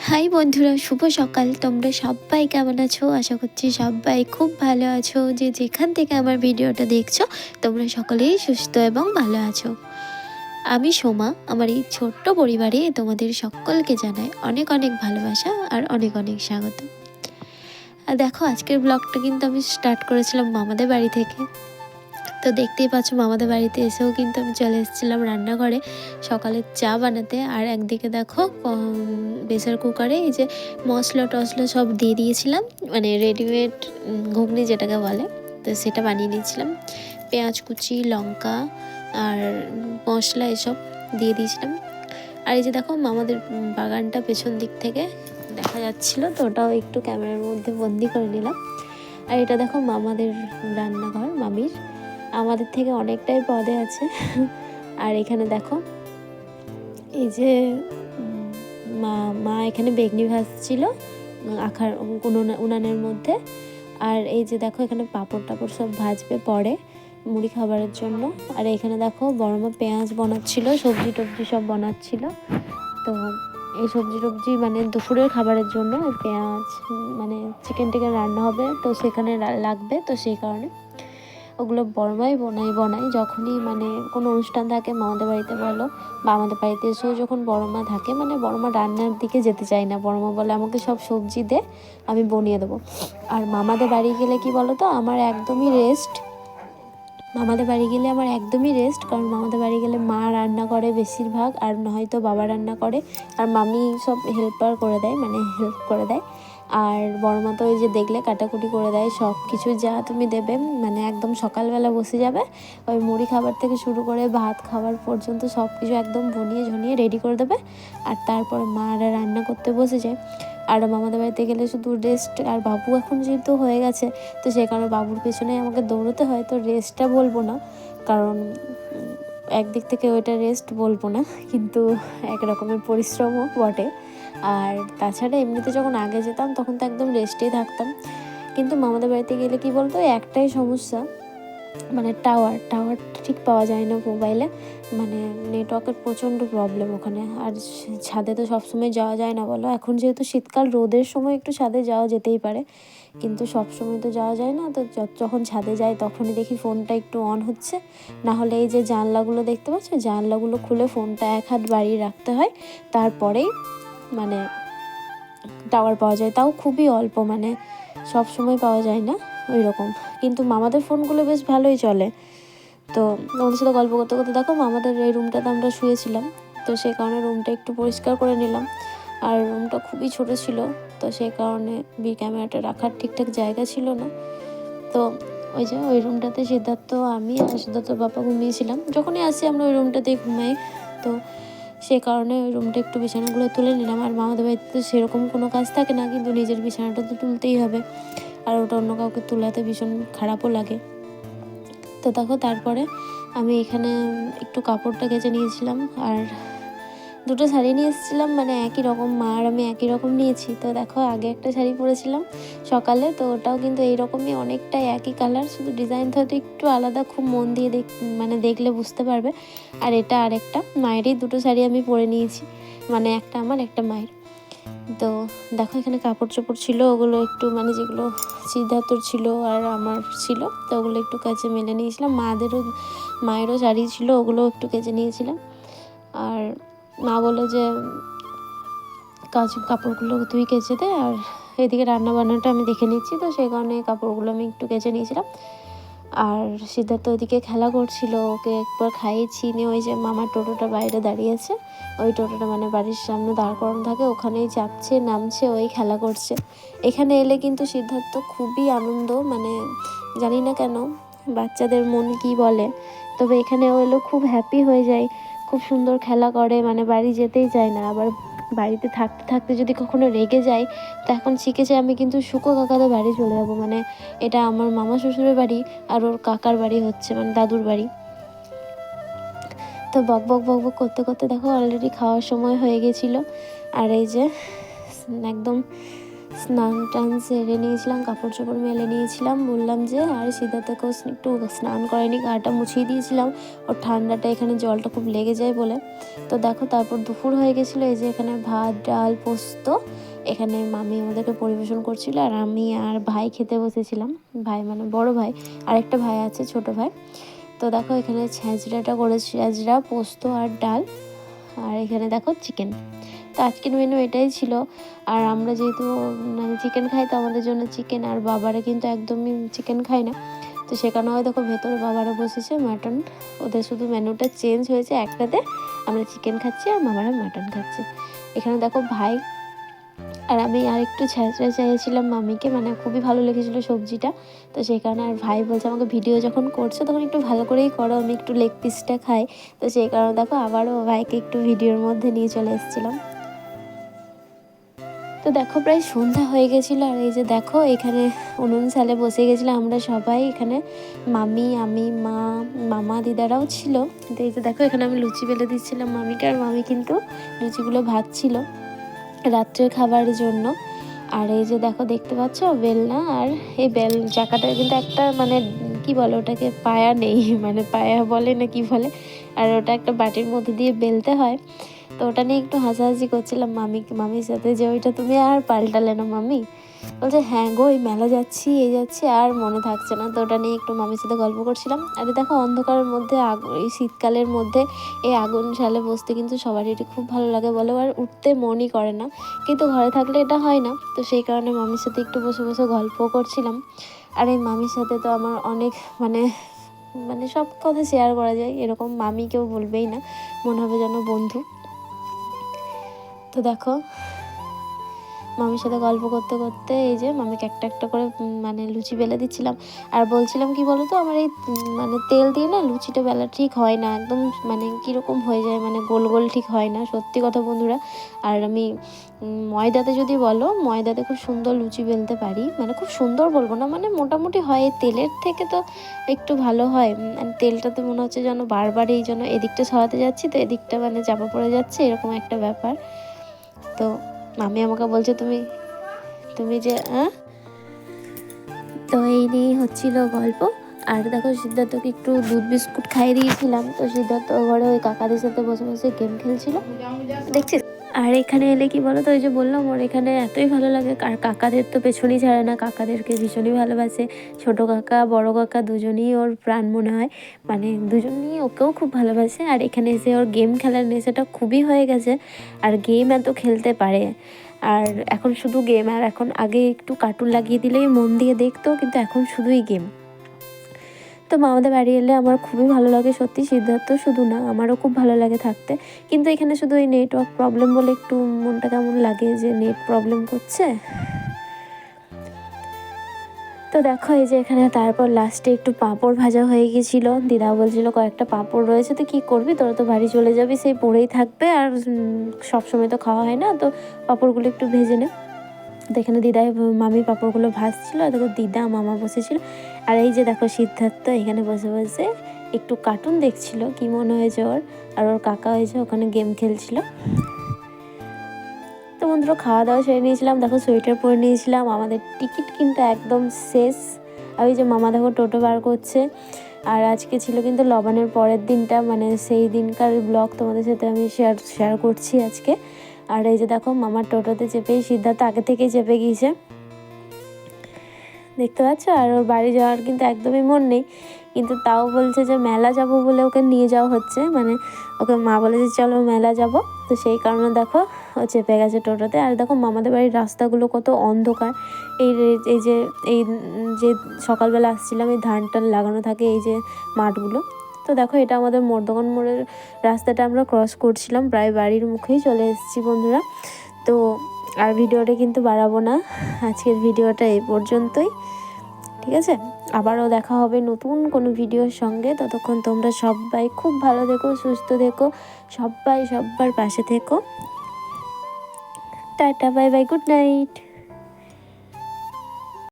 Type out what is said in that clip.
High বন্ধুরা, শুভ সকাল। তোমরা সবাই কেমন আছো? আশা করছি সবাই খুব ভালো আছো। যে যেখান থেকে আমার ভিডিওটা দেখছ, তোমরা সকলেই সুস্থ এবং ভালো আছো। আমি সোমা, আমার এই ছোট্ট পরিবারে তোমাদের সকলকে জানাই অনেক অনেক ভালোবাসা আর অনেক অনেক স্বাগত। আর দেখো, আজকের ব্লগটা কিন্তু আমি স্টার্ট করেছিলাম মামাদের বাড়ি থেকে। তো দেখতেই পাচ্ছ মামাদের বাড়িতে এসেও কিন্তু আমি চলে এসেছিলাম রান্নাঘরে। সকালের চা বানাতে আর একদিকে দেখো প্রেসার কুকারে এই যে মশলা টশলা সব দিয়ে দিয়েছিলাম মানে রেডিমেড ঘুগনি যেটাকে বলে, তো সেটা বানিয়ে নিয়েছিলাম। পেঁয়াজ কুচি, লঙ্কা আর মশলা এসব দিয়ে দিয়েছিলাম। আর এই যে দেখো মামাদের বাগানটা পেছন দিক থেকে দেখা যাচ্ছিল, তো ওটাও একটু ক্যামেরার মধ্যে বন্দি করে নিলাম। আর এটা দেখো মামাদের রান্নাঘর, মামির। আমাদের থেকে অনেকটাই পদে আছে। আর এখানে দেখো, এই যে মা মা এখানে বেগনি ভাজছিল আখার উনুনে- উনানের মধ্যে। আর এই যে দেখো, এখানে পাঁপড় টাপড় সব ভাজবে পরে মুড়ি খাবারের জন্য। আর এখানে দেখো, বড় মা পেঁয়াজ বানাচ্ছিল, সবজি টবজি সব বানাচ্ছিল। তো এই সবজি টবজি মানে দুপুরের খাবারের জন্য পেঁয়াজ মানে চিকেন টিকেন রান্না হবে, তো সেখানে লাগবে, তো সেই কারণে। ওগুলো বড়মাই বনাই বনাই। যখনই মানে কোনো অনুষ্ঠান থাকে, মামাদের বাড়িতে বলো বা আমাদের বাড়িতে এসেও যখন বড়মা থাকে মানে বড়মা রান্নার দিকে যেতে চায় না। বড়মা বলে, আমাকে সব সবজি দে, আমি বনিয়ে দেবো। আর মামাদের বাড়ি গেলে কি বলো তো আমার একদমই রেস্ট মামাদের বাড়ি গেলে আমার একদমই রেস্ট কারণ মামাদের বাড়ি গেলে মা রান্না করে বেশিরভাগ, আর নয়তো বাবা রান্না করে। আর মামি সব হেল্পার করে দেয় মানে হেল্প করে দেয়। আর বড়মা তো ওই যে দেখলে কাটাকুটি করে দেয় সব কিছু যা তুমি দেবে মানে একদম সকালবেলা বসে যাবে, ওই মুড়ি খাবার থেকে শুরু করে ভাত খাবার পর্যন্ত সব কিছু একদম বনিয়ে ঝনিয়ে রেডি করে দেবে, আর তারপরে মারা রান্না করতে বসে যায়। আর মামাদের বাড়িতে গেলে শুধু রেস্ট আর বাবু এখন যেহেতু হয়ে গেছে, তো সেই কারণে বাবুর পেছনে আমাকে দৌড়তে হয়, তো রেস্টটা বলব না, কারণ একদিক থেকে ওইটা রেস্ট বলব না, কিন্তু এক রকমের পরিশ্রমও বটে। আর তাছাড়া এমনিতে যখন আগে যেতাম, তখন তো একদম রেস্টেই থাকতাম। কিন্তু মামাদের বাড়িতে গেলে কি বলতো, একটাই সমস্যা মানে টাওয়ার টাওয়ার ঠিক পাওয়া যায় না মোবাইলে মানে নেটওয়ার্কের প্রচণ্ড প্রবলেম ওখানে। আর ছাদে তো সবসময় যাওয়া যায় না বলো। এখন যেহেতু শীতকাল, রোদের সময় একটু ছাদে যাওয়া যেতেই পারে। কিন্তু সব সময় তো যাওয়া যায় না। তো যখন ছাদে যাই, তখনই দেখি ফোনটা একটু অন হচ্ছে। না হলে এই যে জানলাগুলো দেখতে পাচ্ছ? জানলাগুলো খুলে ফোনটা এক হাত বাড়িয়ে রাখতে হয়। তারপরেই মানে টাওয়ার পাওয়া যায়। তাও খুবই অল্প মানে সব সময় পাওয়া যায় না ওই রকম কিন্তু মামাদের ফোনগুলো বেশ ভালোই চলে। তো তোমাদের সাথে গল্প করতে করতে দেখো মামাদের এই রুমটাতে আমরা শুয়েছিলাম। তো সেই কারণে রুমটা একটু পরিষ্কার করে নিলাম। আর রুমটা খুবই ছোট ছিল, তো সেই কারণে বি ক্যামেরাটা রাখার ঠিকঠাক জায়গা ছিল না। তো ওই যে ওই রুমটাতে সিদ্ধার্থ, আমি আর সিদ্ধার্থ বাবা ঘুমিয়েছিলাম। যখনই আসি আমরা ওই রুমটাতেই ঘুমাই। তো সে কারণে ওই রুমটা একটু বিছানাগুলো তুলে নিলাম। আর মামাদের বাড়িতে তো সেরকম কোনো কাজ থাকে না, কিন্তু নিজের বিছানাটা তো তুলতেই হবে। আর ওটা অন্য কাউকে তুলাতে ভীষণ খারাপও লাগে। তো দেখো, তারপরে আমি এখানে একটু কাপড়টা কেচে নিয়েছিলাম। আর দুটো শাড়ি নিয়ে এসেছিলাম মানে একই রকম মা আর আমি একই রকম নিয়েছি। তো দেখো, আগে একটা শাড়ি পরেছিলাম সকালে, তো ওটাও কিন্তু এইরকমই অনেকটাই একই কালার শুধু ডিজাইনটা হয়তো একটু আলাদা, খুব মন দিয়ে দেখ মানে দেখলে বুঝতে পারবে। আর এটা আরেকটা, মায়েরই দুটো শাড়ি আমি পরে নিয়েছি মানে একটা আমার, একটা মায়ের। তো দেখো, এখানে কাপড় চোপড় ছিল, ওগুলো একটু মানে যেগুলো সিদ্ধার্থর ছিল আর আমার ছিল, তো ওগুলো একটু কাছে মেলে নিয়েছিলাম। মাদেরও, মায়েরও শাড়ি ছিল ওগুলো একটু কেচে নিয়েছিলাম। আর মা বলল যে, কাজ কাপড়গুলো তুই কেচে দে আর এদিকে রান্না বান্নাটা আমি দেখে নিচ্ছি। তো সেই কারণে কাপড়গুলো আমি একটু কেচে নিয়েছিলাম। আর সিদ্ধার্থ ওদিকে খেলা করছিল, ওকে একবার খাইয়েছি নিয়ে ওই যে মামার টোটোটা বাইরে দাঁড়িয়ে আছে ওই টোটোটা মানে বাড়ির সামনে দাঁড় করানো থাকে, ওখানেই চাপছে, নামছে, ওই খেলা করছে। এখানে এলে কিন্তু সিদ্ধার্থ খুবই আনন্দ মানে জানি না কেন, বাচ্চাদের মন কি বলে। তবে এখানে ও এলো খুব হ্যাপি হয়ে যায়। খুব সুন্দর খেলা করে মানে বাড়ি যেতেই চায় না। আবার বাড়িতে থাকতে থাকতে যদি কখনো রেগে যায় তো এখন শিখেছে আমি কিন্তু শুকো কাকাদের বাড়ি চলে যাব। মানে এটা আমার মামা শ্বশুরের বাড়ি আর ওর কাকার বাড়ি হচ্ছে মানে দাদুর বাড়ি। তো বক বক বক বক করতে করতে দেখো অলরেডি খাওয়ার সময় হয়ে গেছিল। আর এই যে, একদম স্নান টান সেরে নিয়েছিলাম কাপড় চোপড় মেলে নিয়েছিলাম। বললাম যে, আর সিদ্ধার্থকেও একটু স্নান করেনি, গাটা মুছিয়ে দিয়েছিলাম। ওর ঠান্ডাটা এখানে জলটা খুব লেগে যায় বলে। তো দেখো তারপর দুপুর হয়ে গেছিল, এই যে এখানে ভাত, ডাল, পোস্ত। এখানে মামি আমাদেরকে পরিবেশন করছিল আর আমি আর ভাই খেতে বসেছিলাম। ভাই মানে বড় ভাই, আরেকটা ভাই আছে, ছোট ভাই। তো দেখো এখানে ছ্যাঁচড়াটা করেছি ছ্যাঁচড়া পোস্ত আর ডাল। আর এখানে দেখো চিকেন। তো আজকের মেনু এটাই ছিল। আর আমরা যেহেতু মানে চিকেন খাই, তো আমাদের জন্য চিকেন আর বাবারা কিন্তু একদমই চিকেন খায় না। তো সেখানে হয় দেখো ভেতরে বাবারা বসেছে মাটন ওদের শুধু মেনুটা চেঞ্জ হয়েছে একটাতে। আমরা চিকেন খাচ্ছি আর মামারা মাটন খাচ্ছে। এখানে দেখো ভাই আর আমি আর একটু ছ্যাঁচড়া চাইছিলাম মামিকে মানে খুবই ভালো লেগেছিলো সবজিটা। তো সেই কারণে আর ভাই বলছে আমাকে ভিডিও যখন করছ তখন একটু ভালো করেই করো, আমি একটু লেগ পিসটা খাই। তো সেই কারণে দেখো আবারও ভাইকে একটু ভিডিওর মধ্যে নিয়ে চলে এসেছিলাম। তো দেখো, প্রায় সন্ধ্যা হয়ে গেছিল আর এই যে দেখো, এখানে উনুন সালে বসে গেছিল আমরা সবাই। এখানে মামি, আমি, মা, মামা, দিদারাও ছিল। তো এই যে দেখো, এখানে আমি লুচি বেলে দিচ্ছিলাম মামিকে আর মামি কিন্তু লুচিগুলো ভাজছিল রাত্রের খাবারের জন্য। আর এই যে দেখো, দেখতে পাচ্ছ বেলনা আর এই বেল চাকাটা কিন্তু একটা মানে কি বলে ওটাকে, পায়া নেই মানে পায়া বলে না কি বলে, আর ওটা একটা বাটির মধ্যে দিয়ে বেলতে হয়। তো ওটা নিয়ে একটু হাসাহাসি করছিলাম মামি, মামির সাথে যে ওইটা তুমি আর পাল্টালে না মামি। বলছে হ্যাঁ গো এই মেলা যাচ্ছি, এই যাচ্ছি, আর মনে থাকছে না। তো ওটা নিয়ে একটু মামির সাথে গল্প করছিলাম। আর দেখো, অন্ধকারের মধ্যে এই শীতকালের মধ্যে এই আগুন শালে বসতে কিন্তু সবারই এটি খুব ভালো লাগে বলে আর উঠতে মনই করে না। কিন্তু ঘরে থাকলে এটা হয় না। তো সেই কারণে মামির সাথে একটু বসে বসে গল্প করছিলাম। আর এই মামির সাথে তো আমার অনেক মানে মানে সব কথা শেয়ার করা যায়। এরকম মামি কেউ বলবেই না। মনে হবে যেন বন্ধু। তো দেখো, মামির সাথে গল্প করতে করতে এই যে মামিকে একটা একটা করে মানে লুচি বেলে দিচ্ছিলাম। আর বলছিলাম কি বলো তো আমার এই মানে তেল দিয়ে না লুচিটা বেলা ঠিক হয় না, একদম মানে কীরকম হয়ে যায় মানে গোল গোল ঠিক হয় না, সত্যি কথা বন্ধুরা। আর আমি ময়দাতে যদি বলো, ময়দাতে খুব সুন্দর লুচি বেলতে পারি। মানে খুব সুন্দর বলব না মানে মোটামুটি হয় তেলের থেকে তো একটু ভালো হয়। তেলটাতে মনে হচ্ছে যেন বারবার এই জন্য এদিকটা সরাতে যাচ্ছি, তো এদিকটা মানে চাপা পড়ে যাচ্ছে, এরকম একটা ব্যাপার। তো মামি আমাকে বলছে তুমি তুমি যে হ্যাঁ? তো এই নিয়েই হচ্ছিল গল্প। আর দেখো সিদ্ধার্থকে একটু দুধ বিস্কুট খাইয়ে দিয়েছিলাম। তো সিদ্ধার্থ ঘরে ওই কাকাদের সাথে বসে বসে গেম খেলছিল। দেখছিস? আর এখানে এলে কি বলো তো ওই যে বললাম ওর এখানে এতই ভালো লাগে। আর কাকাদের তো পেছনই ছাড়ে না, কাকাদেরকে ভীষণই ভালোবাসে। ছোট কাকা, বড় কাকা দুজনেই ওর প্রাণ মনে হয়। মানে দুজনেই ওকেও খুব ভালোবাসে। আর এখানে এসে ওর গেম খেলার নেশাটা খুবই হয়ে গেছে। আর গেম এত খেলতে পারে। আর এখন শুধু গেম আর এখন আগে একটু কার্টুন লাগিয়ে দিলেই মন দিয়ে দেখতো, কিন্তু এখন শুধুই গেম তো মামাদের বাড়ি এলে আমার খুবই ভালো লাগে, সত্যি সিদ্ধার্থ শুধু না, আমারও খুব ভালো লাগে থাকতে। কিন্তু এখানে শুধু এই নেটওয়ার্ক প্রবলেম বলে একটু মনটা কেমন লাগে যে নেট প্রবলেম করছে? তো দেখো এই যে এখানে তারপর লাস্টে একটু পাঁপড় ভাজা হয়ে গেছিল। দিদা বলছিল কয়েকটা পাঁপড় রয়েছে, তো কী করবি? তোরা তো বাড়ি চলে যাবি, সেই পড়েই থাকবে আর সবসময় তো খাওয়া হয় না, তো পাঁপড়গুলো একটু ভেজে নে। তো এখানে দিদাই, মামি পাঁপড়গুলো ভাজছিল আর দেখো দিদা, মামা বসেছিল। আর এই যে দেখো সিদ্ধার্থ এখানে বসে বসে একটু কার্টুন দেখছিল, কি মনে হয়েছে ওর? আর ওর কাকা হয়েছে, ওখানে গেম খেলছিল। তো বন্ধুরা খাওয়া দাওয়া সেরে নিয়েছিলাম, দেখো সোয়েটার পরে নিয়েছিলাম, আমাদের টিকিট কিন্তু একদম শেষ। আর ওই যে মামা দেখো টোটো বার করছে, আর আজকে ছিল কিন্তু লবণের পরের দিনটা মানে সেই দিনকার ব্লগ তোমাদের সাথে আমি শেয়ার শেয়ার করছি আজকে। আর এই যে দেখো মামার টোটোতে চেপেই সিদ্ধার্থ আগে থেকেই চেপে গিয়েছে। দেখতে পাচ্ছ? আর ওর বাড়ি যাওয়ার কিন্তু একদমই মন নেই। কিন্তু তাও বলছে যে, মেলা যাব বলে ওকে নিয়ে যাওয়া হচ্ছে। মানে ওকে মা বলেছে চলো মেলা যাব। তো সেই কারণে দেখো, ও চেপে গেছে টোটোতে। আর দেখো, মামাদের বাড়ির রাস্তাগুলো কত অন্ধকার। এই এই যে এই যে সকালবেলা আসছিলাম, এই ধান টান লাগানো থাকে এই যে মাঠগুলো। তো দেখো, এটা আমাদের মর্দগন মোড়ের রাস্তাটা আমরা ক্রস করছিলাম। প্রায় বাড়ির মুখেই চলে এসেছি বন্ধুরা। তো আর ভিডিওটা কিন্তু বাড়াবো না। আজকের ভিডিওটা এই পর্যন্তই। ঠিক আছে? আবারও দেখা হবে নতুন কোনো ভিডিওর সঙ্গে। ততক্ষণ তোমরা সবাই খুব ভালো দেখো সুস্থ দেখো সবাই সব্বার পাশে থেকো। Tata, bye bye, good night.